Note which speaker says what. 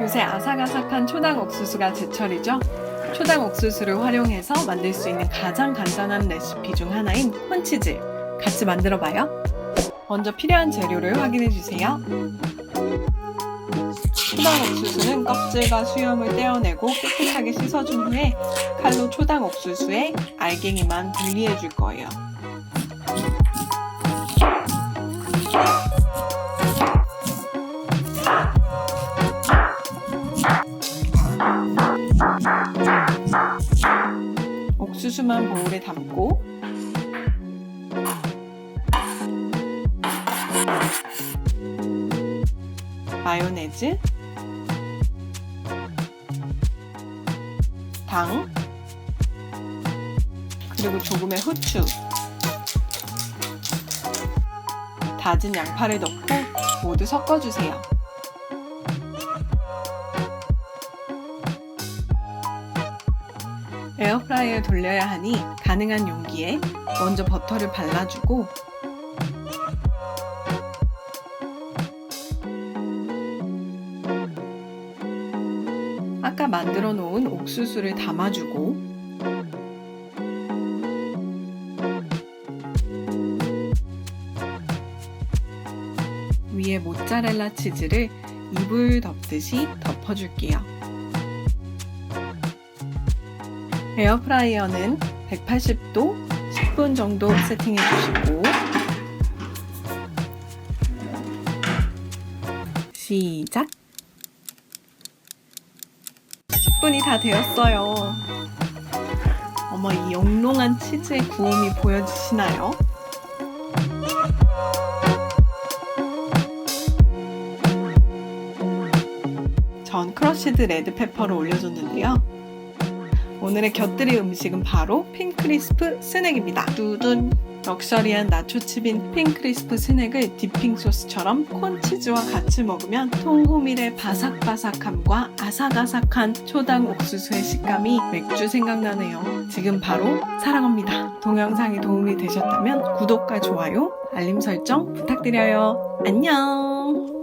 Speaker 1: 요새 아삭아삭한 초당 옥수수가 제철이죠? 초당 옥수수를 활용해서 만들 수 있는 가장 간단한 레시피 중 하나인 콘치즈 같이 만들어 봐요. 먼저 필요한 재료를 확인해 주세요. 초당 옥수수는 껍질과 수염을 떼어내고 깨끗하게 씻어준 후에 칼로 초당 옥수수에 알갱이만 분리해 줄 거예요. 수수만 보울에 담고 마요네즈 당 그리고 조금의 후추 다진 양파를 넣고 모두 섞어주세요. 에어프라이어에 돌려야 하니 가능한 용기에 먼저 버터를 발라주고 아까 만들어 놓은 옥수수를 담아주고 위에 모짜렐라 치즈를 이불 덮듯이 덮어줄게요. 에어프라이어는 180도 10분 정도 세팅해 주시고 시작! 10분이 다 되었어요. 어머 이 영롱한 치즈의 구움이 보여지시나요? 전 크러쉬드 레드페퍼를 올려줬는데요 오늘의 곁들이 음식은 바로 핑크리스프 스낵입니다. 두둔! 럭셔리한 나초칩인 핑크리스프 스낵을 디핑 소스처럼 콘치즈와 같이 먹으면 통호밀의 바삭바삭함과 아삭아삭한 초당 옥수수의 식감이 맥주 생각나네요. 지금 바로 사랑합니다. 동영상이 도움이 되셨다면 구독과 좋아요, 알림 설정 부탁드려요. 안녕!